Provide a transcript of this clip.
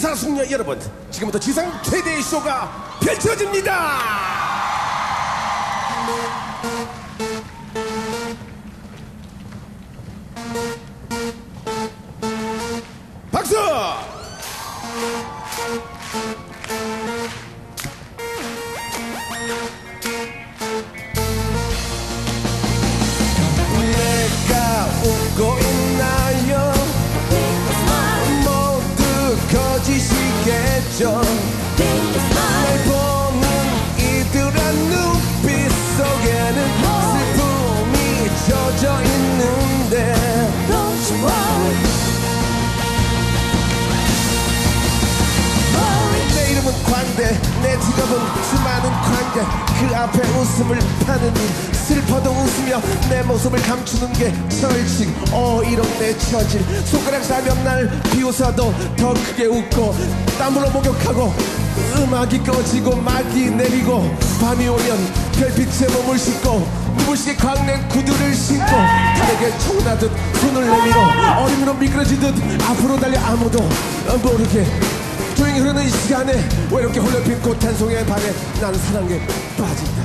방사숙녀 여러분 지금부터 지상 최대의 쇼가 펼쳐집니다! 박수 거짓이겠죠. 날 보는 이들의 눈빛 속에는 슬픔이 젖어 있는데. 내 이름은 광대 내 직업은 수많은 그 앞에 웃음을 파는 일 슬퍼도 웃으며 내 모습을 감추는 게 철칙 어 이런 내 처질 손가락 사면 날 비웃어도 더 크게 웃고 땀으로 목욕하고 음악이 꺼지고 막이 내리고 밤이 오면 별빛에 몸을 씻고 눈부시게 광낸 구두를 신고 달에게 청나듯 손을 내밀어 어림으로 미끄러지듯 앞으로 달려 아무도 모르게 조용히 흐르는 이 시간에 외롭게 홀려 핀 꽃한 송이의 밤에 나는 사랑에 빠진다